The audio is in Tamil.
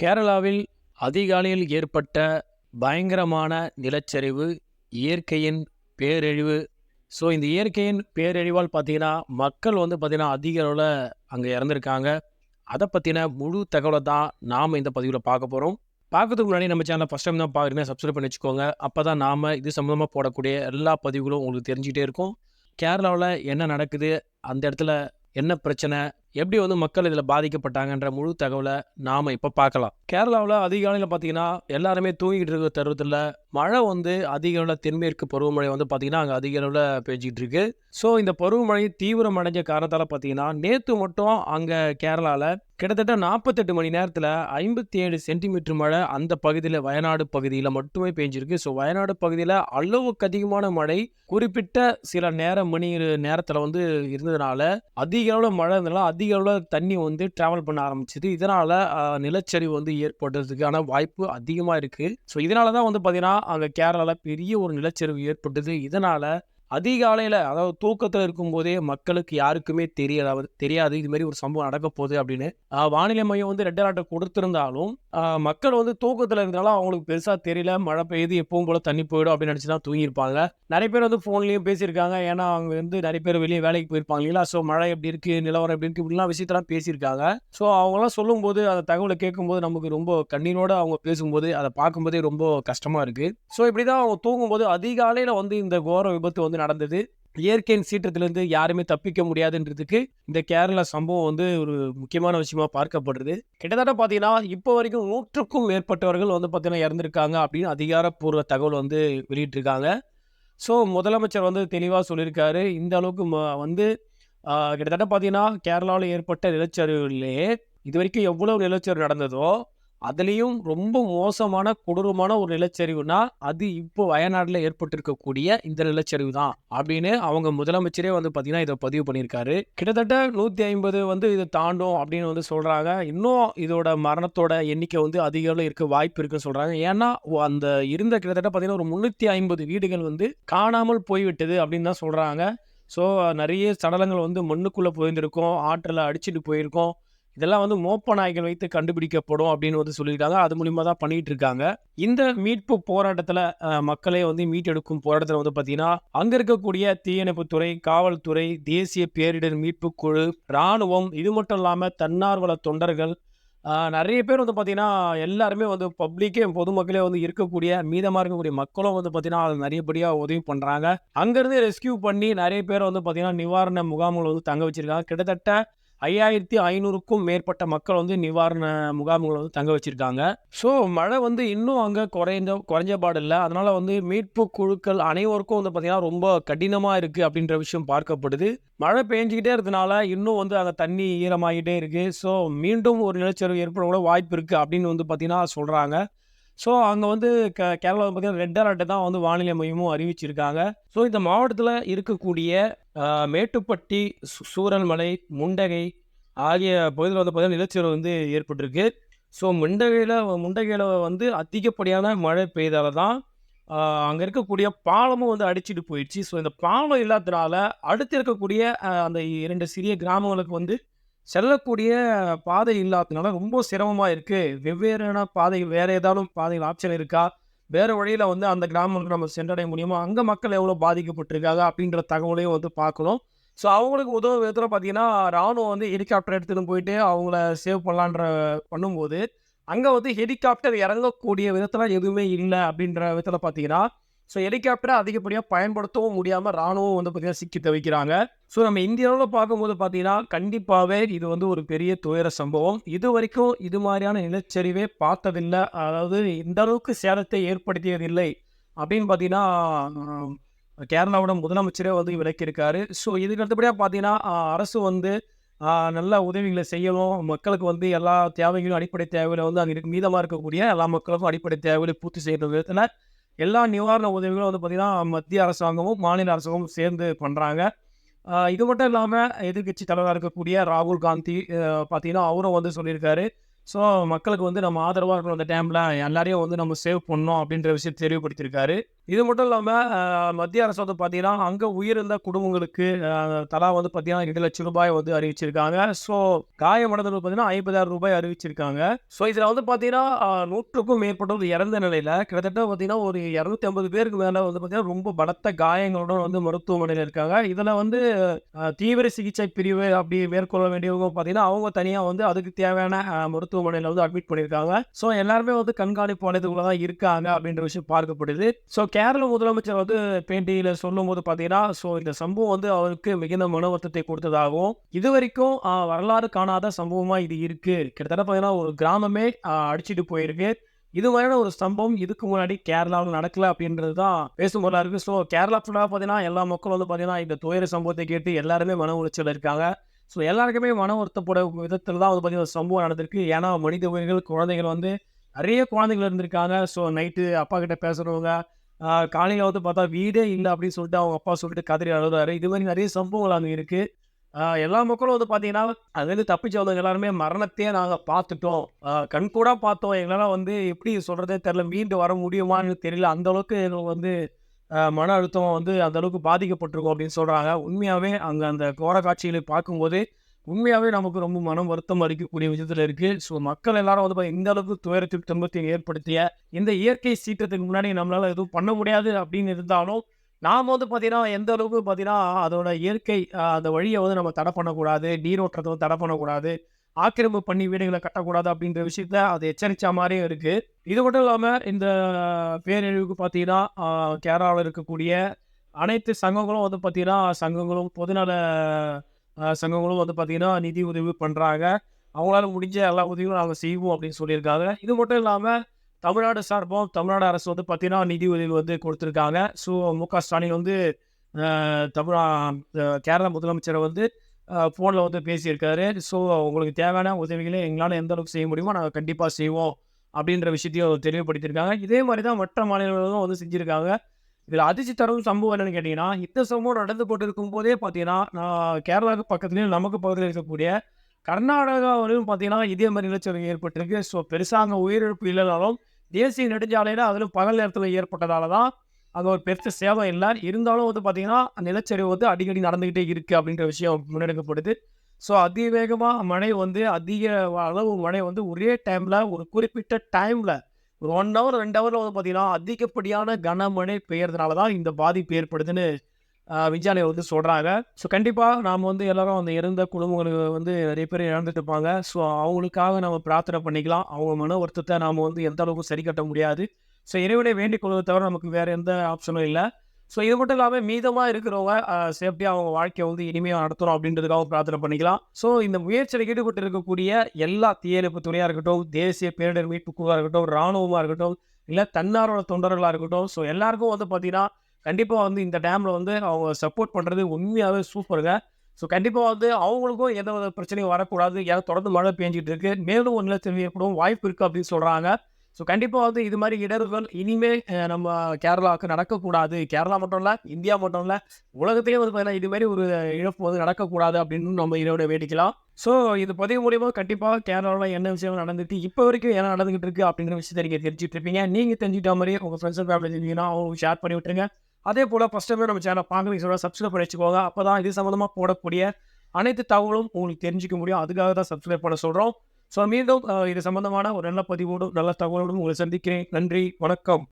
கேரளாவில் அதிகாலையில் ஏற்பட்ட பயங்கரமான நிலச்சரிவு இயற்கையின் பேரழிவு. ஸோ இந்த இயற்கையின் பேரழிவால் பார்த்தீங்கன்னா மக்கள் வந்து பார்த்திங்கன்னா அதிக அளவில் அங்கே இறந்துருக்காங்க. அதை பற்றின முழு தகவலை தான் நாம் இந்த பதிவில் பார்க்க போகிறோம் பார்க்கறதுக்கு முன்னாடி நம்ம சேனலை ஃபஸ்ட் டைம் தான் பார்க்குறீங்க சப்ஸ்கிரைப் பண்ணி வச்சுக்கோங்க. அப்போ தான் நாம் இது சம்மந்தமாக போடக்கூடிய எல்லா பதிவுகளும் உங்களுக்கு தெரிஞ்சுக்கிட்டே இருக்கும். கேரளாவில் என்ன நடக்குது? அந்த இடத்துல என்ன பிரச்சனை? எப்படி வந்து மக்கள் இதில் பாதிக்கப்பட்டாங்கன்ற முழு தகவலை நாம் இப்போ பார்க்கலாம். கேரளாவில் அதிகாலையில் பார்த்தீங்கன்னா எல்லாருமே தூங்கிட்டு இருக்க தருவத்தில் மழை வந்து அதிக அளவில் தென்மேற்கு பருவமழை வந்து பார்த்திங்கன்னா அங்கே அதிக அளவில் பெஞ்சிக்கிட்டு இருக்கு. ஸோ இந்த பருவமழை தீவிரம் அடைஞ்ச காரணத்தால் பார்த்தீங்கன்னா நேற்று மட்டும் அங்கே கேரளாவில் கிட்டத்தட்ட நாற்பத்தெட்டு மணி நேரத்தில் ஐம்பத்தி ஏழு சென்டிமீட்டர் மழை அந்த பகுதியில் வயநாடு பகுதியில் மட்டுமே பெஞ்சிருக்கு. ஸோ வயநாடு பகுதியில் அளவுக்கு அதிகமான மழை குறிப்பிட்ட சில நேர மணி நேரத்தில் வந்து இருந்ததுனால அதிக அளவில் மழை இருந்ததுனால அதிக அளவில் தண்ணி வந்து ட்ராவல் பண்ண ஆரம்பிச்சது. இதனால் நிலச்சரிவு வந்து ஏற்படுறதுக்கான வாய்ப்பு அதிகமாக இருக்குது ஸோ இதனால தான் வந்து பார்த்திங்கன்னா அங்கே கேரளாவில் பெரிய ஒரு நிலச்சரிவு ஏற்பட்டது. இதனால் அதிகாலையில் அதாவது தூக்கத்தில் இருக்கும்போதே மக்களுக்கு யாருக்குமே தெரியாது தெரியாது இது மாதிரி ஒரு சம்பவம் நடக்க போகுது அப்படின்னு. வானிலை மையம் வந்து ரெட் அலர்ட்டை கொடுத்துருந்தாலும் மக்கள் வந்து தூக்கத்தில் இருந்தாலும் அவங்களுக்கு பெருசாக தெரியல மழை பெய்யுது எப்பவும் போல தண்ணி போயிடும் அப்படின்னு நினச்சி தான் தூங்கியிருப்பாங்க. நிறைய பேர் வந்து ஃபோன்லேயும் பேசியிருக்காங்க ஏன்னா அவங்க வந்து நிறைய பேர் வெளியே வேலைக்கு போயிருப்பாங்க இல்லையா? ஸோ மழை எப்படி இருக்குது நிலவரம் எப்படி இருக்குது இப்படிலாம் விஷயத்தெல்லாம் பேசியிருக்காங்க. ஸோ அவங்களாம் சொல்லும்போது அந்த தகவலை கேட்கும்போது நமக்கு ரொம்ப கண்ணீரோடு அவங்க பேசும்போது அதை பார்க்கும்போதே ரொம்ப கஷ்டமாக இருக்குது ஸோ இப்படி தான் அவங்க தூங்கும்போது அதிகாலையில் வந்து இந்த கோர விபத்து வந்து நடந்தது. இயற்கையின் சீற்றத்திலிருந்து யாருமே தப்பிக்க முடியாதுன்றதுக்கு இந்த கேரளா சம்பவம் வந்து ஒரு முக்கியமான விஷயமா பார்க்கப்படுறது கிட்டத்தட்ட பார்த்தீங்கன்னா இப்போ வரைக்கும் நூற்றுக்கும் மேற்பட்டவர்கள் வந்து பார்த்தீங்கன்னா இறந்துருக்காங்க அப்படின்னு அதிகாரப்பூர்வ தகவல் வந்து வெளியிட்டிருக்காங்க. ஸோ முதலமைச்சர் வந்து தெளிவாக சொல்லியிருக்காரு. இந்த அளவுக்கு ம- வந்து கிட்டத்தட்ட பார்த்தீங்கன்னா கேரளாவில் ஏற்பட்ட நிலச்சரிவுலேயே இது வரைக்கும் எவ்வளோ நிலச்சரிவு நடந்ததோ அதுலேயும் ரொம்ப மோசமான கொடூரமான ஒரு நிலச்சரிவுனா அது இப்போ வயநாட்டில் ஏற்பட்டிருக்கக்கூடிய இந்த நிலச்சரிவு தான் அப்படின்னு அவங்க முதலமைச்சரே வந்து பார்த்தீங்கன்னா இதை பதிவு பண்ணியிருக்காரு. கிட்டத்தட்ட நூற்றி ஐம்பது வந்து இதை தாண்டும் அப்படின்னு வந்து சொல்கிறாங்க இன்னும் இதோட மரணத்தோட எண்ணிக்கை வந்து அதிக இருக்க வாய்ப்பு இருக்குன்னு சொல்கிறாங்க ஏன்னா அந்த இருந்த கிட்டத்தட்ட பார்த்தீங்கன்னா ஒரு முந்நூற்றி ஐம்பது வீடுகள் வந்து காணாமல் போய்விட்டது அப்படின்னு தான் சொல்கிறாங்க ஸோ நிறைய சடலங்கள் வந்து மண்ணுக்குள்ளே போயிருந்திருக்கும் ஆற்றில் அடிச்சிட்டு போயிருக்கோம். இதெல்லாம் வந்து மோப்ப நாய்கள் வைத்து கண்டுபிடிக்கப்படும் அப்படின்னு வந்து சொல்லியிருக்காங்க. அது மூலியமாக தான் பண்ணிட்டு இருக்காங்க இந்த மீட்பு போராட்டத்தில் மக்களை வந்து மீட்டெடுக்கும் போராட்டத்தில் வந்து பார்த்தீங்கன்னா அங்கே இருக்கக்கூடிய தீயணைப்புத்துறை காவல்துறை தேசிய பேரிடர் மீட்பு குழு இராணுவம் இது மட்டும் இல்லாமல் தன்னார்வல தொண்டர்கள் நிறைய பேர் வந்து பார்த்தீங்கன்னா எல்லாருமே வந்து பப்ளிக்கே பொதுமக்களே வந்து இருக்கக்கூடிய மீதமாக இருக்கக்கூடிய மக்களும் வந்து பார்த்தீங்கன்னா அது நிறையபடியாக உதவி பண்ணுறாங்க அங்கேருந்து ரெஸ்கியூ பண்ணி நிறைய பேர் வந்து பார்த்தீங்கன்னா நிவாரண முகாம்கள் வந்து தங்க வச்சுருக்காங்க. கிட்டத்தட்ட ஐயாயிரத்தி ஐநூறுக்கும் மேற்பட்ட மக்கள் வந்து நிவாரண முகாம்களை வந்து தங்க வச்சிருக்காங்க. ஸோ மழை வந்து இன்னும் அங்கே குறைந்த குறைஞ்ச பாடு இல்லை. அதனால் வந்து மீட்பு குழுக்கள் அனைவருக்கும் வந்து பார்த்தீங்கன்னா ரொம்ப கடினமாக இருக்குது அப்படின்ற விஷயம் பார்க்கப்படுது. மழை பெஞ்சிக்கிட்டே இருக்கிறதுனால இன்னும் வந்து அங்கே தண்ணி ஈரமாகிட்டே இருக்குது ஸோ மீண்டும் ஒரு நிலச்சரிவு ஏற்பட கூட வாய்ப்பு இருக்குது அப்படின்னு வந்து பார்த்திங்கன்னா சொல்கிறாங்க ஸோ அங்கே வந்து க கேரளாவில் பார்த்திங்கன்னா ரெட் அலர்ட்டை தான் வந்து வானிலை மையமும் அறிவிச்சிருக்காங்க. ஸோ இந்த மாவட்டத்தில் இருக்கக்கூடிய மேட்டுப்பட்டி சு- சூரல்மலை முண்டகை ஆகிய பகுதியில் வந்து பார்த்தீங்கன்னா நிலச்சரிவு வந்து ஏற்பட்டிருக்கு. ஸோ முண்டகையில் முண்டகையில் வந்து அதிகப்படியான மழை பெய்தால தான் அங்கே இருக்கக்கூடிய பாலமும் வந்து அடிச்சிட்டு போயிடுச்சு. ஸோ இந்த பாலம் இல்லாததுனால அடுத்து இருக்கக்கூடிய அந்த இரண்டு சிறிய கிராமங்களுக்கு வந்து செல்லக்கூடிய பாதை இல்லாததுனால ரொம்ப சிரமமாக இருக்குது வெவ்வேறான பாதை வேறு ஏதாவது பாதைகள் ஆப்ஷன் இருக்கா? வேறு வழியில் வந்து அந்த கிராமங்களுக்கு நம்ம சென்றடைய முடியுமா? அங்கே மக்கள் எவ்வளோ பாதிக்கப்பட்டிருக்காங்க? அப்படின்ற தகவலையும் வந்து பார்க்கணும். ஸோ அவங்களுக்கு உதவும் விதத்தில் பார்த்தீங்கன்னா ராணுவம் வந்து ஹெலிகாப்டர் எடுத்துகிட்டு போயிட்டு அவங்கள சேவ் பண்ணலான்ற பண்ணும்போது அங்கே வந்து ஹெலிகாப்டர் இறங்கக்கூடிய விதத்தில் எதுவுமே இல்லை அப்படின்ற விதத்தில் பார்த்தீங்கன்னா ஸோ ஹெலிகாப்டரை அதிகப்படியாக பயன்படுத்தவும் முடியாமல் ராணுவம் வந்து பார்த்திங்கன்னா சிக்கி தவிக்கிறாங்க. ஸோ நம்ம இந்தியாவில் பார்க்கும்போது பார்த்தீங்கன்னா கண்டிப்பாகவே இது வந்து ஒரு பெரிய துயர சம்பவம். இது வரைக்கும் இது மாதிரியான நிலச்சரிவே பார்த்ததில்லை. அதாவது இந்த அளவுக்கு சேதத்தை ஏற்படுத்தியதில்லை அப்படின்னு பார்த்தீங்கன்னா கேரளாவோட முதலமைச்சரே வந்து விளக்கியிருக்காரு. ஸோ இதுக்கு அடுத்தபடியாக பார்த்தீங்கன்னா அரசு வந்து நல்ல உதவிகளை செய்யணும். மக்களுக்கு வந்து எல்லா தேவைகளும் அடிப்படை தேவைகளை வந்து அங்கே மீதமாக இருக்கக்கூடிய எல்லா மக்களுக்கும் அடிப்படை தேவைகளை பூர்த்தி செய்கிற விதத்தில் எல்லா நிவாரண உதவிகளும் வந்து பார்த்திங்கன்னா மத்திய அரசாங்கமும் மாநில அரசாங்கமும் சேர்ந்து பண்ணுறாங்க இது மட்டும் இல்லாமல் எதிர்க்கட்சி தலைவராக இருக்கக்கூடிய ராகுல் காந்தி பார்த்தீங்கன்னா அவரும் வந்து சொல்லியிருக்காரு. ஸோ மக்களுக்கு வந்து நம்ம ஆதரவாக இருக்கிற அந்த டைமில் எல்லாரையும் வந்து நம்ம சேவ் பண்ணோம் அப்படின்ற விஷயத்தை தெளிவுபடுத்தியிருக்காரு. இது மட்டும் இல்லாமல் மத்திய அரசு வந்து பார்த்தீங்கன்னா அங்கே உயிரிழந்த குடும்பங்களுக்கு தலா வந்து பார்த்தீங்கன்னா ரெண்டு லட்சம் ரூபாய் வந்து அறிவிச்சிருக்காங்க. ஸோ காயமடைந்தவர்கள் பார்த்தீங்கன்னா ஐம்பதாயிரம் ரூபாய் அறிவிச்சிருக்காங்க. ஸோ இதில் வந்து பார்த்தீங்கன்னா நூற்றுக்கும் மேற்பட்டவர் இறந்த நிலையில் கிட்டத்தட்ட பார்த்தீங்கன்னா ஒரு இரநூத்தி ஐம்பது பேருக்கு மேலே வந்து பார்த்தீங்கன்னா ரொம்ப பலத்த காயங்களுடன் வந்து மருத்துவமனையில் இருக்காங்க. இதில் வந்து தீவிர சிகிச்சை பிரிவு அப்படி மேற்கொள்ள வேண்டியவங்க பார்த்தீங்கன்னா அவங்க தனியாக வந்து அதுக்கு தேவையான மருத்துவமனையில் வந்து அட்மிட் பண்ணியிருக்காங்க ஸோ எல்லாருமே வந்து கண்காணிப்பு வலயத்துக்குள்ள தான் இருக்காங்க அப்படின்ற விஷயம் பார்க்கப்படுது. ஸோ கேரள முதலமைச்சர் வந்து பேட்டியில் சொல்லும்போது பார்த்தீங்கன்னா ஸோ இந்த சம்பவம் வந்து அவருக்கு மிகுந்த மன வருத்தத்தை கொடுத்ததாகவும் இது வரைக்கும் வரலாறு காணாத சம்பவமாக இது இருக்குது கிட்டத்தட்ட பார்த்தீங்கன்னா ஒரு கிராமமே அடிச்சுட்டு போயிருக்கு. இது மாதிரியான ஒரு சம்பவம் இதுக்கு முன்னாடி கேரளாவில் நடக்கல அப்படின்றது தான் பேசும் பொருளாக இருக்குது ஸோ கேரளா ஃபுல்லாக பார்த்தீங்கன்னா எல்லா மக்களும் வந்து பார்த்தீங்கன்னா இந்த துயர சம்பவத்தை கேட்டு எல்லாருமே மன உளைச்சல் இருக்காங்க. ஸோ எல்லாருக்குமே மன வருத்தப்பட விதத்தில் தான் வந்து பார்த்தீங்கன்னா ஒரு சம்பவம் நடந்திருக்கு. ஏன்னா மனித உயிர்கள் குழந்தைகள் வந்து நிறைய குழந்தைகள் இருந்திருக்காங்க. ஸோ நைட்டு அப்பா கிட்ட பேசுகிறவங்க காலையில் வந்து பார்த்தா வீடே இல்லை அப்படின்னு சொல்லிட்டு அவங்க அப்பா சொல்லிட்டு கதறி அழுதாரு. இது மாதிரி நிறைய சம்பவங்கள் அங்கே இருக்குது எல்லா மக்களும் வந்து பார்த்தீங்கன்னா அதுலேருந்து தப்பிச்சு வந்தவங்க எல்லாருமே மரணத்தையே நாங்கள் பார்த்துட்டோம். கண் கூட பார்த்தோம். எங்களால் வந்து எப்படி சொல்கிறதே தெரில மீண்டு வர முடியுமான்னு தெரியல. அந்த அளவுக்கு எங்களுக்கு வந்து மன அழுத்தம் வந்து அந்த அளவுக்கு பாதிக்கப்பட்டிருக்கோம் அப்படின்னு சொல்கிறாங்க உண்மையாகவே அங்கே அந்த கோர காட்சிகளை பார்க்கும்போது உண்மையாகவே நமக்கு ரொம்ப மனம் வருத்தம் அளிக்கக்கூடிய விஷயத்தில் இருக்குது ஸோ மக்கள் எல்லாரும் வந்து இந்த அளவுக்கு துயரத்தில் துன்பத்தை ஏற்படுத்திய இந்த இயற்கை சீற்றத்துக்கு முன்னாடி நம்மளால் எதுவும் பண்ண முடியாது அப்படின்னு இருந்தாலும் நாம் வந்து பார்த்தீங்கன்னா எந்த அளவுக்கு பார்த்தீங்கன்னா அதோட இயற்கை அந்த வழியை வந்து நம்ம தடை பண்ணக்கூடாது நீரோட்டத்தை வந்து தடை பண்ணக்கூடாது ஆக்கிரமிப்பு பண்ணி வீடுகளை கட்டக்கூடாது அப்படின்ற விஷயத்த அது எச்சரித்த மாதிரியும் இருக்குது இது மட்டும் இல்லாமல் இந்த பேரழிவுக்கு பார்த்தீங்கன்னா கேரளாவில் இருக்கக்கூடிய அனைத்து சங்கங்களும் வந்து பார்த்தீங்கன்னா சங்கங்களும் பொதுநல சங்கங்களும் வந்து பார்த்தீங்கன்னா நிதி உதவி பண்ணுறாங்க அவங்களால முடிஞ்ச எல்லா உதவியும் நாங்கள் செய்வோம் அப்படின்னு சொல்லியிருக்காங்க. இது மட்டும் இல்லாமல் தமிழ்நாடு சார்பும் தமிழ்நாடு அரசு வந்து பார்த்தீங்கன்னா நிதி உதவி வந்து கொடுத்துருக்காங்க. ஸோ மு க ஸ்டாலின் வந்து தமிழா கேரள முதலமைச்சரை வந்து ஃபோனில் வந்து பேசியிருக்காரு. ஸோ உங்களுக்கு தேவையான உதவிகளை எங்களால் எந்த அளவுக்கு செய்ய முடியுமோ நாங்கள் கண்டிப்பாக செய்வோம் அப்படின்ற விஷயத்தையும் தெளிவுபடுத்தியிருக்காங்க. இதே மாதிரி தான் மற்ற மாநிலங்களும் வந்து செஞ்சுருக்காங்க. இதில் அதிர்ச்சி தரும் சம்பவம் என்னன்னு கேட்டிங்கன்னா இந்த சம்பவம் நடந்து கொண்டு இருக்கும் போதே பார்த்தீங்கன்னா நான் கேரளாவுக்கு பக்கத்துலேயும் நமக்கு பக்கத்தில் இருக்கக்கூடிய கர்நாடகாவிலும் பார்த்தீங்கன்னா இதே மாதிரி நிலச்சரிவு ஏற்பட்டிருக்கு. ஸோ பெருசாக அங்கே உயிரிழப்பு இல்லைனாலும் தேசிய நெடுஞ்சாலையில் அதிலும் பகல் நேரத்தில் ஏற்பட்டதால தான் அது ஒரு பெருத்த சேதம் இல்லை. இருந்தாலும் வந்து பார்த்தீங்கன்னா நிலச்சரிவு வந்து அடிக்கடி நடந்துக்கிட்டே இருக்குது அப்படின்ற விஷயம் முன்னெடுக்கப்படுது. ஸோ அதிவேகமாக மழை வந்து அதிக அளவு மழை வந்து ஒரே டைமில் ஒரு குறிப்பிட்ட டைமில் ஒன் ஹவர் ரெண்டு ஹவரில் வந்து பார்த்தீங்கன்னா அதிகப்படியான கனமழை பெய்யறதுனால தான் இந்த பாதிப்பு ஏற்படுதுன்னு ஆஹ், விஞ்ஞானிகள் வந்து சொல்கிறாங்க ஸோ கண்டிப்பாக நாம் வந்து எல்லாரும் அந்த இறந்த குடும்பங்களுக்கு வந்து நிறைய பேர் இழந்துட்டு இருப்பாங்க. ஸோ அவங்களுக்காக நம்ம பிரார்த்தனை பண்ணிக்கலாம். அவங்க மன வருத்தத்தை நாம் வந்து எந்த அளவுக்கு சரி கட்ட முடியாது. ஸோ இறைவனை வேண்டிக் கொள்வதை தவிர நமக்கு வேறு எந்த ஆப்ஷனும் இல்லை. ஸோ இது மட்டும் இல்லாமல் மீதமாக இருக்கிறவங்க சேஃப்டியாக அவங்க வாழ்க்கையை வந்து இனிமையாக நடத்தணும் அப்படின்றதுக்காக பிரார்த்தனை பண்ணிக்கலாம். ஸோ இந்த முயற்சியில் ஈடுபட்டு இருக்கக்கூடிய எல்லா தீயணைப்பு துறையாக இருக்கட்டும் தேசிய பேரிடர் மீட்பு குழுவாக இருக்கட்டும் இராணுவமாக இருக்கட்டும் இல்லை தன்னார்வல தொண்டர்களாக இருக்கட்டும் ஸோ எல்லாருக்கும் வந்து பார்த்தீங்கன்னா கண்டிப்பாக வந்து இந்த டேமில் வந்து அவங்க சப்போர்ட் பண்ணுறது உண்மையாகவே சூப்பருங்க. ஸோ கண்டிப்பாக வந்து அவங்களுக்கும் எந்த வித பிரச்சனையும் வரக்கூடாது. ஏன்னா தொடர்ந்து மழை பெஞ்சிட்டு இருக்கு. மேலும் ஒரு நிலச்சரிவு ஏற்படும். வாய்ப்பு இருக்குது அப்படின்னு சொல்கிறாங்க ஸோ கண்டிப்பாக வந்து இது மாதிரி இடர்கள் இனிமேல் நம்ம கேரளாவுக்கு நடக்கக்கூடாது. கேரளா மட்டும் இல்லை இந்தியா மட்டும் இல்லை உலகத்திலேயே வந்து பார்த்தீங்கன்னா இது மாதிரி ஒரு இழப்பு வந்து நடக்கக்கூடாது அப்படின்னு நம்ம இதோட வேடிக்கலாம். ஸோ இது பதிவு மூலியமாக கண்டிப்பாக கேரளாவில் என்ன விஷயம் நடந்துட்டு இப்போ வரைக்கும் என்ன நடந்துகிட்டு இருக்கு அப்படிங்கிற விஷயத்தை நீங்கள் தெரிஞ்சுட்டு இருப்பீங்க. நீங்கள் தெரிஞ்சுட்ட மாதிரி உங்கள் ஃப்ரெண்ட்ஸ் அண்ட் ஃபேமிலி தெரிஞ்சிங்கன்னா அவங்க ஷேர் பண்ணி விட்டுருங்க. அதே போல் ஃபஸ்ட் டைம் நம்ம சேனல் பார்க்குறீங்க சொல்ல சப்ஸ்கிரைப் பண்ணி வச்சுக்கோங்க. அப்போ தான் இது சம்மந்தமாக போடக்கூடிய அனைத்து தகவலும் உங்களுக்கு தெரிஞ்சுக்க முடியும். அதுக்காக தான் சப்ஸ்கிரைப் பண்ண சொல்கிறோம் ஸோ மீண்டும் இது சம்பந்தமான ஒரு நல்ல பதிவோடும் நல்ல தகவலோடும் உங்களை சந்திக்கிறேன். நன்றி வணக்கம்.